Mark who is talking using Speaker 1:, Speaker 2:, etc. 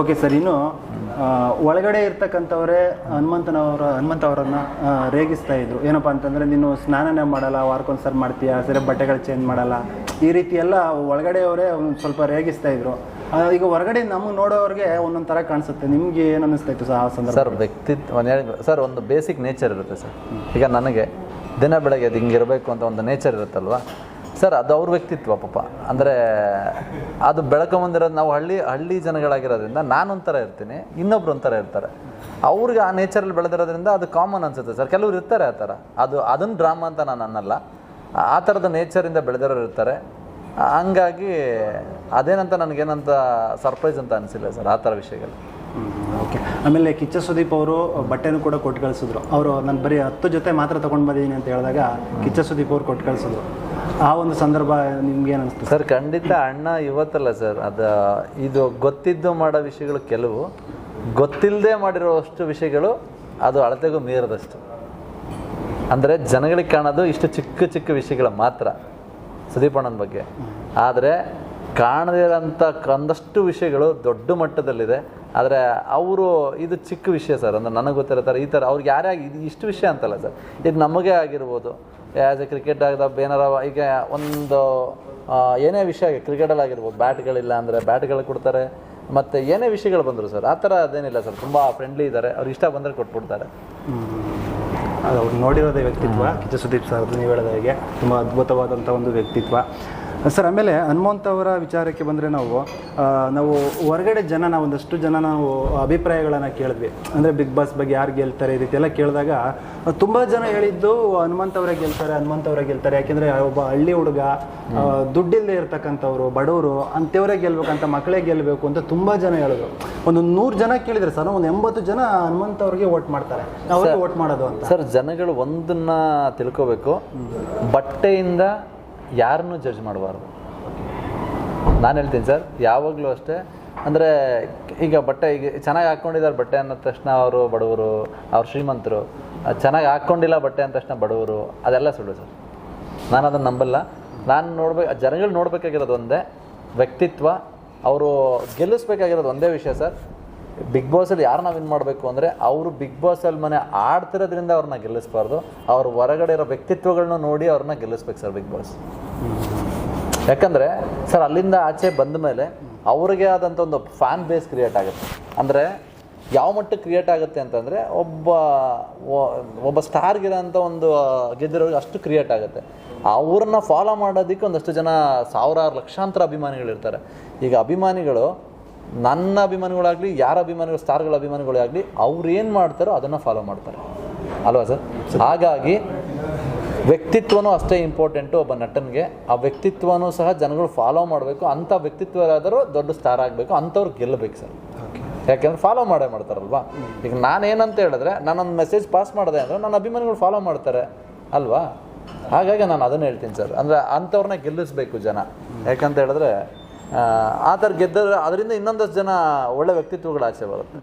Speaker 1: Okay sir, ಇನ್ನು ಒಳಗಡೆ ಇರ್ತಕ್ಕಂಥವರೇ ಹನುಮಂತನವರ ಹನುಮಂತ ಅವರನ್ನು ರೇಗಿಸ್ತಾ ಇದ್ರು. ಏನಪ್ಪ ಅಂತಂದ್ರೆ, ನೀನು ಸ್ನಾನನೇ ಮಾಡಲ್ಲ ವಾರಕ್ಕೊಂದ್ಸರಿ ಮಾಡ್ತೀಯಾ? ಸರಿ, ಬಟ್ಟೆಗಳು ಚೇಂಜ್ ಮಾಡಲ್ಲ. ಈ ರೀತಿ ಎಲ್ಲ ಒಳಗಡೆಯವರೇ ಒಂದು ಸ್ವಲ್ಪ ರೇಗಿಸ್ತಾ ಇದ್ರು. ಈಗ ಹೊರಗಡೆ ನಮಗೆ ನೋಡೋರಿಗೆ ಒಂದೊಂದು ಥರ ಕಾಣಿಸುತ್ತೆ. ನಿಮ್ಗೆ ಏನು ಅನ್ನಿಸ್ತಾ ಇತ್ತು ಸರ್ ಆ ಸಂದರ್ಭ?
Speaker 2: ಸರ್ ವ್ಯಕ್ತಿತ್ವ ಸರ್, ಒಂದು ಬೇಸಿಕ್ ನೇಚರ್ ಇರುತ್ತೆ ಸರ್. ಈಗ ನನಗೆ ದಿನ ಬೆಳಗ್ಗೆ ಅದು ಹಿಂಗಿರಬೇಕು ಅಂತ ಒಂದು ನೇಚರ್ ಇರುತ್ತಲ್ವಾ? ಸರ್, ಅದು ಅವ್ರ ವ್ಯಕ್ತಿತ್ವ ಪಾಪ. ಅಂದರೆ, ಅದು ಬೆಳ್ಕೊಂಬಂದಿರೋದು ನಾವು ಹಳ್ಳಿ ಹಳ್ಳಿ ಜನಗಳಾಗಿರೋದ್ರಿಂದ ನಾನೊಂಥರ ಇರ್ತೀನಿ, ಇನ್ನೊಬ್ರು ಒಂಥರ ಇರ್ತಾರೆ. ಅವ್ರಿಗೆ ಆ ನೇಚರಲ್ಲಿ ಬೆಳೆದಿರೋದ್ರಿಂದ ಅದು ಕಾಮನ್ ಅನ್ಸುತ್ತೆ ಸರ್. ಕೆಲವ್ರು ಇರ್ತಾರೆ ಆ ಥರ. ಅದು ಅದನ್ನು ಡ್ರಾಮಾ ಅಂತ ನಾನು ಅನ್ನಲ್ಲ. ಆ- ಥರದ ನೇಚರಿಂದ ಬೆಳೆದಿರೋರು ಇರ್ತಾರೆ. ಹಂಗಾಗಿ ಅದೇನಂತ ನನಗೇನಂತ ಸರ್ಪ್ರೈಸ್ ಅಂತ ಅನಿಸಿಲ್ಲ ಸರ್, ಆ ಥರ ವಿಷಯಗಳು.
Speaker 1: ಓಕೆ ಆಮೇಲೆ ಕಿಚ್ಚ ಸುದೀಪ್ ಅವರು ಬಟ್ಟೆನೂ ಕೂಡ ಕೊಟ್ಟು ಕಳಿಸಿದ್ರು. ಅವರು, ನಾನು ಬರೀ ಹತ್ತು ಜೊತೆ ಮಾತ್ರ ತೊಗೊಂಡು ಬಂದಿದ್ದೀನಿ ಅಂತ ಹೇಳಿದಾಗ ಕಿಚ್ಚ ಸುದೀಪ್ ಅವ್ರು ಕೊಟ್ಟು ಕಳಿಸಿದ್ರು. ಆ ಒಂದು ಸಂದರ್ಭ ನಿಮ್ಗೆ ಅನಿಸ್ತು
Speaker 2: ಸರ್, ಖಂಡಿತ ಅಣ್ಣ ಇವತ್ತಲ್ಲ ಸರ್, ಅದು ಇದು ಗೊತ್ತಿದ್ದು ಮಾಡೋ ವಿಷಯಗಳು ಕೆಲವು ಗೊತ್ತಿಲ್ಲದೆ ಮಾಡಿರೋಷ್ಟು ವಿಷಯಗಳು ಅದು ಅಳತೆಗೂ ಮೀರದಷ್ಟು. ಅಂದರೆ ಜನಗಳಿಗೆ ಕಾಣೋದು ಇಷ್ಟು ಚಿಕ್ಕ ಚಿಕ್ಕ ವಿಷಯಗಳ ಮಾತ್ರ, ಸುದೀಪ್ ಅಣ್ಣನ ಬಗ್ಗೆ. ಆದರೆ ಕಾಣದಿರೋಂಥ ಕಂದಷ್ಟು ವಿಷಯಗಳು ದೊಡ್ಡ ಮಟ್ಟದಲ್ಲಿದೆ. ಆದರೆ ಅವರು ಇದು ಚಿಕ್ಕ ವಿಷಯ ಸರ್, ಅಂದರೆ ನನಗೆ ಗೊತ್ತಿರೋ ಥರ ಈ ಥರ ಅವ್ರಿಗೆ ಯಾರೇ ಆಗಿ ಇದು ಇಷ್ಟು ವಿಷಯ ಅಂತಲ್ಲ ಸರ್, ಇದು ನಮಗೆ ಆಗಿರ್ಬೋದು. ಆ್ಯಸ್ ಎ ಕ್ರಿಕೆಟ್ ಆಗದ ಏನಾರ ಈಗ ಒಂದು ಏನೇ ವಿಷಯ ಕ್ರಿಕೆಟಲ್ಲಿ ಆಗಿರ್ಬೋದು ಬ್ಯಾಟ್ಗಳಿಲ್ಲ ಅಂದರೆ ಬ್ಯಾಟ್ಗಳು ಕೊಡ್ತಾರೆ. ಮತ್ತು ಏನೇ ವಿಷಯಗಳು ಬಂದರು ಸರ್, ಆ ಥರ ಅದೇನಿಲ್ಲ ಸರ್, ತುಂಬ ಫ್ರೆಂಡ್ಲಿ ಇದ್ದಾರೆ ಅವ್ರು ಇಷ್ಟ ಬಂದರೆ ಕೊಟ್ಬಿಡ್ತಾರೆ.
Speaker 1: ಅದು ಅವ್ರು ನೋಡಿರೋದೇ ವ್ಯಕ್ತಿತ್ವ. ಕಿಚ್ಚ ಸುದೀಪ್ ಸರ್, ನೀವು ಹೇಳಿದ ಹಾಗೆ, ತುಂಬ ಅದ್ಭುತವಾದಂಥ ಒಂದು ವ್ಯಕ್ತಿತ್ವ. ಸರ್ ಆಮೇಲೆ ಹನುಮಂತ್ ಅವರ ವಿಚಾರಕ್ಕೆ ಬಂದರೆ ನಾವು ನಾವು ಹೊರಗಡೆ ಜನ ನಾವು ಒಂದಷ್ಟು ಜನ ನಾವು ಅಭಿಪ್ರಾಯಗಳನ್ನು ಕೇಳಿದ್ವಿ. ಅಂದರೆ ಬಿಗ್ ಬಾಸ್ ಬಗ್ಗೆ ಯಾರು ಗೆಲ್ತಾರೆ ಈ ರೀತಿ ಎಲ್ಲ ಕೇಳಿದಾಗ ತುಂಬ ಜನ ಹೇಳಿದ್ದು ಹನುಮಂತ್ ಅವರೇ ಗೆಲ್ತಾರೆ ಹನುಮಂತ್ ಅವರೇ ಗೆಲ್ತಾರೆ. ಯಾಕೆಂದರೆ ಒಬ್ಬ ಹಳ್ಳಿ ಹುಡುಗ ದುಡ್ಡಿಲ್ಲದೆ ಇರ್ತಕ್ಕಂಥವ್ರು ಬಡವರು ಅಂಥವರೇ ಗೆಲ್ಬೇಕಂತ ಮಕ್ಕಳೇ ಗೆಲ್ಲಬೇಕು ಅಂತ ತುಂಬ ಜನ ಹೇಳಿದ್ರು. ಒಂದು ನೂರು ಜನ ಕೇಳಿದರೆ ಸರ್ ಒಂದು ಎಂಬತ್ತು ಜನ ಹನುಮಂತ್ ಅವ್ರಿಗೆ ವೋಟ್ ಮಾಡ್ತಾರೆ. ಅವ್ರಿಗೆ ವೋಟ್ ಮಾಡೋದು ಅಂತ.
Speaker 2: ಸರ್ ಜನಗಳು ಒಂದನ್ನ ತಿಳ್ಕೋಬೇಕು. ಬಟ್ಟೆಯಿಂದ ಯಾರನ್ನೂ ಜಡ್ಜ್ ಮಾಡಬಾರ್ದು. ನಾನು ಹೇಳ್ತೀನಿ ಸರ್ ಯಾವಾಗಲೂ ಅಷ್ಟೇ. ಅಂದರೆ, ಈಗ ಬಟ್ಟೆ, ಈಗ ಚೆನ್ನಾಗಿ ಹಾಕ್ಕೊಂಡಿದ್ದಾರೆ ಬಟ್ಟೆ ಅನ್ನೋ ತಕ್ಷಣ ಅವರು ಬಡವರು, ಅವ್ರು ಶ್ರೀಮಂತರು. ಚೆನ್ನಾಗಿ ಹಾಕ್ಕೊಂಡಿಲ್ಲ ಬಟ್ಟೆ ಅಂದ ತಕ್ಷಣ ಬಡವರು, ಅದೆಲ್ಲ ಸುಳ್ಳು ಸರ್ ನಾನು ಅದನ್ನು ನಂಬಲ್ಲ. ನಾನು ನೋಡ್ಬೇಕು ಜನಗಳು ನೋಡಬೇಕಾಗಿರೋದು ಒಂದೇ, ವ್ಯಕ್ತಿತ್ವ, ಅವರು ಗೆಲ್ಲಿಸ್ಬೇಕಾಗಿರೋದು ಒಂದೇ ವಿಷಯ ಸರ್ ಬಿಗ್ ಬಾಸಲ್ಲಿ ಯಾರನ್ನ ವಿನ್ ಮಾಡಬೇಕು ಅಂದರೆ, ಅವರು ಬಿಗ್ ಬಾಸಲ್ಲಿ ಮನೆ ಆಡ್ತಿರೋದ್ರಿಂದ ಅವ್ರನ್ನ ಗೆಲ್ಲಿಸ್ಬಾರ್ದು. ಅವ್ರ ಹೊರಗಡೆ ಇರೋ ವ್ಯಕ್ತಿತ್ವಗಳನ್ನ ನೋಡಿ ಅವ್ರನ್ನ ಗೆಲ್ಲಿಸ್ಬೇಕು ಸರ್ ಬಿಗ್ ಬಾಸ್ ಯಾಕಂದರೆ ಸರ್ ಅಲ್ಲಿಂದ ಆಚೆ ಬಂದ ಮೇಲೆ ಅವ್ರಿಗೆ ಆದಂಥ ಒಂದು ಫ್ಯಾನ್ ಬೇಸ್ ಕ್ರಿಯೇಟ್ ಆಗುತ್ತೆ. ಅಂದರೆ ಯಾವ ಮಟ್ಟಕ್ಕೆ ಕ್ರಿಯೇಟ್ ಆಗುತ್ತೆ ಅಂತಂದರೆ ಒಬ್ಬ ಒಬ್ಬ ಸ್ಟಾರ್ಗಿರೋಂಥ ಒಂದು ಗೆದ್ದಿರೋರಿಗೆ ಅಷ್ಟು ಕ್ರಿಯೇಟ್ ಆಗುತ್ತೆ. ಅವ್ರನ್ನ ಫಾಲೋ ಮಾಡೋದಕ್ಕೆ ಒಂದಷ್ಟು ಜನ ಸಾವಿರಾರು ಲಕ್ಷಾಂತರ ಅಭಿಮಾನಿಗಳಿರ್ತಾರೆ. ಈಗ ಅಭಿಮಾನಿಗಳು ನನ್ನ ಅಭಿಮಾನಿಗಳಾಗಲಿ ಯಾರ ಅಭಿಮಾನಿಗಳು ಸ್ಟಾರ್ಗಳ ಅಭಿಮಾನಿಗಳೇ ಆಗಲಿ ಅವ್ರು ಏನು ಮಾಡ್ತಾರೋ ಅದನ್ನು ಫಾಲೋ ಮಾಡ್ತಾರೆ. ಅಲ್ವಾ ಸರ್ ಹಾಗಾಗಿ ವ್ಯಕ್ತಿತ್ವನೂ ಅಷ್ಟೇ ಇಂಪಾರ್ಟೆಂಟು ಒಬ್ಬ ನಟನಿಗೆ. ಆ ವ್ಯಕ್ತಿತ್ವನೂ ಸಹ ಜನಗಳು ಫಾಲೋ ಮಾಡಬೇಕು. ಅಂಥ ವ್ಯಕ್ತಿತ್ವರಾದರೂ ದೊಡ್ಡ ಸ್ಟಾರ್ ಆಗಬೇಕು. ಅಂಥವ್ರು ಗೆಲ್ಲಬೇಕು ಸರ್. ಯಾಕೆಂದ್ರೆ ಫಾಲೋ ಮಾಡೇ ಮಾಡ್ತಾರಲ್ವಾ? ಈಗ ನಾನೇನಂತ ಹೇಳಿದ್ರೆ ನಾನೊಂದು ಮೆಸೇಜ್ ಪಾಸ್ ಮಾಡಿದೆ ಅಂದರೆ ನನ್ನ ಅಭಿಮಾನಿಗಳು ಫಾಲೋ ಮಾಡ್ತಾರೆ. ಅಲ್ವಾ? ಹಾಗಾಗಿ ನಾನು ಅದನ್ನು ಹೇಳ್ತೀನಿ ಸರ್. ಅಂದರೆ ಅಂಥವ್ರನ್ನ ಗೆಲ್ಲಿಸ್ಬೇಕು ಜನ. ಯಾಕಂತ ಹೇಳಿದ್ರೆ ಆ, ಥರ ಗೆದ್ದರೆ ಅದರಿಂದ ಇನ್ನೊಂದಷ್ಟು ಜನ ಒಳ್ಳೆ ವ್ಯಕ್ತಿತ್ವಗಳು ಆಚೆ ಬರುತ್ತೆ.